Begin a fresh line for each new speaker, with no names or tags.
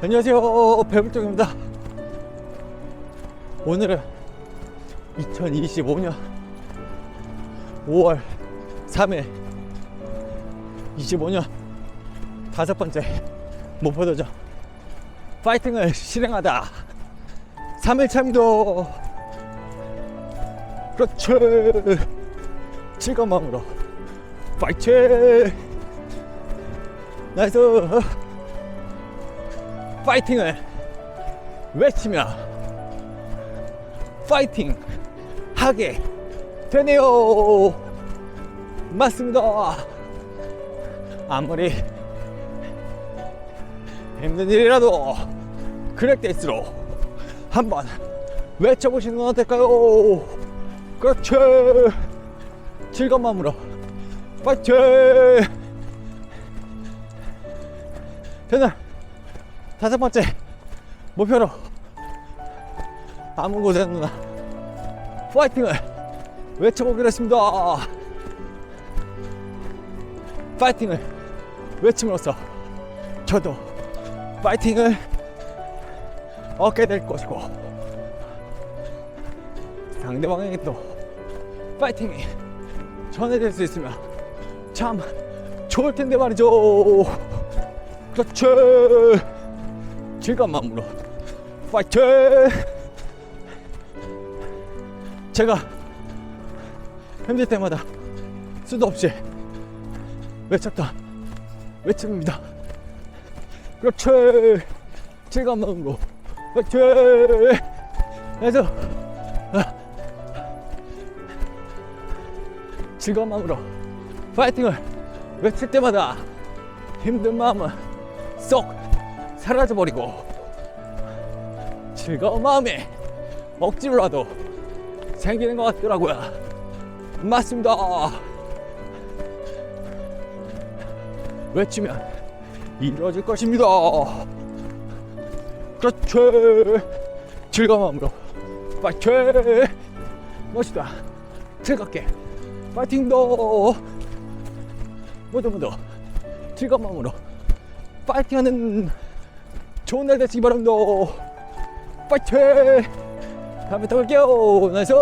안녕하세요. 배불정입니다. 오늘은 2025년 5월 3일 25년 다섯 번째 목표도전 파이팅을 실행하다. 3일 참도 그렇지. 즐거운 마음으로 파이팅! 나이스 파이팅을 외치며 파이팅 하게 되네요. 맞습니다. 아무리 힘든 일이라도 때일수록 한번 외쳐보시는 건 어떨까요? 그렇지. 즐거운 마음으로 파이팅! 저는 다섯 번째 목표로 아무 곳에 누나 파이팅을 외쳐보기로 했습니다. 파이팅을 외침으로써 저도 파이팅을 얻게 될 것이고 상대방에게 또 파이팅이 전해질 수 있으면 참 좋을 텐데 말이죠. 그렇지 즐거운 마음으로. 파이팅! 제가 힘들 때마다 수도 없이 외쳤던 외침입니다. 그렇지. 즐거운 마음으로. 파이팅! 그래서 아, 즐거운 마음으로 파이팅을 외칠 때마다 힘든 마음은 쏙 사라져 버리고 즐거운 마음이 억지로라도 생기는 것 같더라고요. 맞습니다. 외치면 이루어질 것입니다. 그렇지. 즐거운 마음으로 파이팅! 멋있다. 즐겁게 파이팅도 모두 모두 즐거운 마음으로 파이팅하는 좋은 날 되시기 바랍니다. 파이팅! 다음에 또 볼게요. 나이스!